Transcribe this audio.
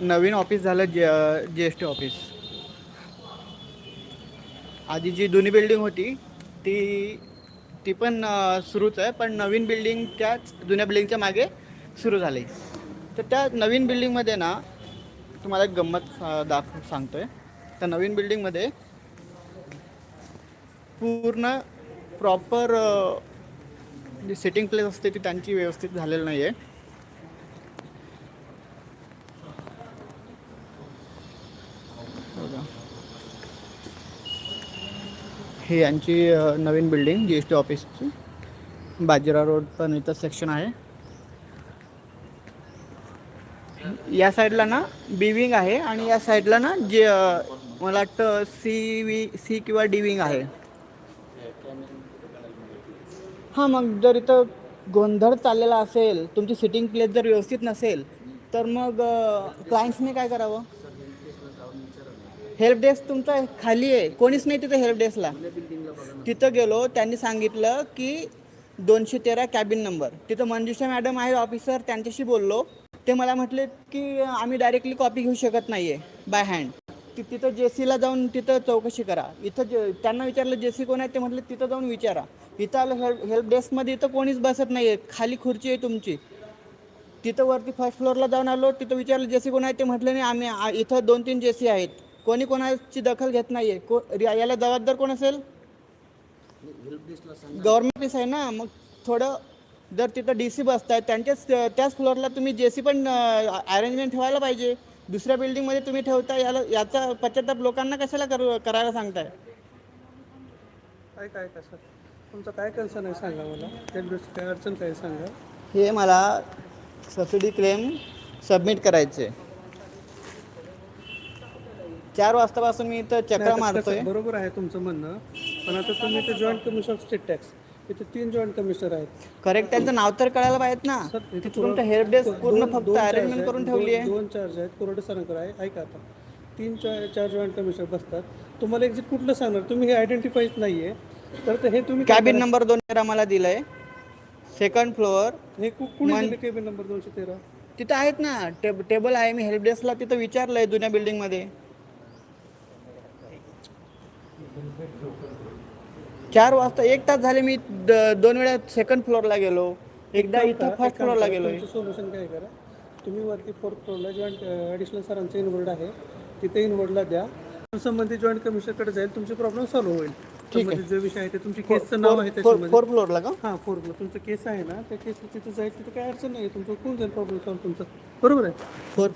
नवीन office झालं जे जी S T office. आधी जी जुनी बिल्डिंग होती ती ती पण सुरूच आहे पण नवीन बिल्डिंग त्याच जुन्या बिल्डिंगच्या मागे सुरू झाली. तर त्या नवीन बिल्डिंगमध्ये ना तुम्हाला एक गंमत दाख सांगतो आहे त्या नवीन बिल्डिंगमध्ये पूर्ण प्रॉपर जी सिटिंग प्लेस असते ती त्यांची व्यवस्थित झालेली नाही आहे हे यांची नवीन बिल्डिंग जी एस टी ऑफिसची. बाजीराव रोड पण इथं सेक्शन आहे. या साईडला ना बी विंग आहे आणि या साईडला ना जे मला वाटतं सी वी सी किंवा डी विंग आहे. हां मग जर इथं गोंधळ चाललेला असेल तुमची सिटिंग प्लेस जर व्यवस्थित नसेल तर मग क्लायंट्सने काय करावं? हेल्प डेस्क तुमचा खाली आहे. कोणीच नाही तिथं हेल्प डेस्कला. तिथं गेलो त्यांनी सांगितलं की दोनशे तेरा कॅबिन नंबर तिथं मंजुषा मॅडम आहे ऑफिसर त्यांच्याशी बोललो. ते मला म्हटले की आम्ही डायरेक्टली कॉपी घेऊ शकत नाही आहे बाय हँड ती तिथं जे सीला जाऊन तिथं चौकशी करा. इथं जे त्यांना विचारलं जे सी कोण आहे? ते म्हटलं तिथं जाऊन विचारा. इथं आलं हेल्प हेल्प डेस्कमध्ये इथं कोणीच बसत नाही आहे खाली खुर्ची आहे तुमची. तिथं वरती फर्स्ट फ्लोअरला जाऊन आलो. तिथं विचारलं जेसी कोण आहे? ते म्हटलं नाही आम्ही इथं दोन तीन जेसी आहेत. कोणी कोणाची दखल घेत नाही आहे को याला जबाबदार कोण असेल? गव्हर्नमेंट ऑफिस आहे ना मग थोडं जर तिथं डी सी बसत आहेत त्यांच्याच त्याच फ्लोअरला तुम्ही जे सी पण अरेंजमेंट ठेवायला पाहिजे. दुसऱ्या बिल्डिंगमध्ये तुम्ही ठेवता याला याचा पश्चाताप लोकांना कशाला करू करायला सांगताय? काय काय कसं तुमचं काय कन्सर्न आहे सांगा मला? काय अडचण काय सांगा? हे मला सबसिडी क्लेम सबमिट करायचे चार वाजतापासून मी इथं नाही, चक्रा आता कसं मारतोय. बरोबर आहे तुमचं म्हणणं. पण आता तुम्ही ते joint commissioner of state tax इथे तीन जॉईंट कमिशनर आहेत. करेक्ट त्यांचं नाव तर कळायला पाहिजेत ना. सर इथे तिथं तुमचं हेल्प डेस्क पूर्ण फक्त दोन charge अरेंजमेंट आहेत, करून दोन- ठेवली आहे दोन चार्ज आहेत. कोरडे सरांकडे आहे. ऐका आता. तीन चार चार जॉईंट कमिशनर बसतात. तुम्हाला एक्झिट कुठलं सांगणार तुम्ही हे आयडेंटिफाईच नाही आहे तर ते हे तुम्ही कॅबिन नंबर दोन तेरा मला दिलंय. Second floor? हे कु- कुणी दिले केबिन नंबर दोनशे तेरा? तिथं आहेत ना. टेब टेबल आहे. मी हेल्प डेस्कला तिथं विचारलंय जुन्या बिल्डिंगमध्ये चार वाजता एक तास झाले मी द- दोन वेळा सेकंड फ्लोअरला गेलो. एकदा इथं फर्स्ट फ्लोअरला गेलोय. सोल्युशन काय करा? तुम्ही वरती फोर्थ फ्लोअरला जॉईंट ॲडिशनल सरांचं इनवर्ड आहे. तिथे इनवर्डला द्या. संबंधित जॉईंट कमिशनरकडे जाईल तुमची प्रॉब्लेम सॉल्व्ह होईल. संबंधित जो विषय आहे ते तुमची केसचं नाव आहे त्याच्यामध्ये फोर फ्लोअरला का? हां फोर फ्लोअर तुमचं केस आहे ना त्या केस तिथे जाईल तिथे काय अडचण नाही. तुमचं कोण जाईल प्रॉब्लेम सॉल्व्ह तुमचं? बरोबर आहे? फोर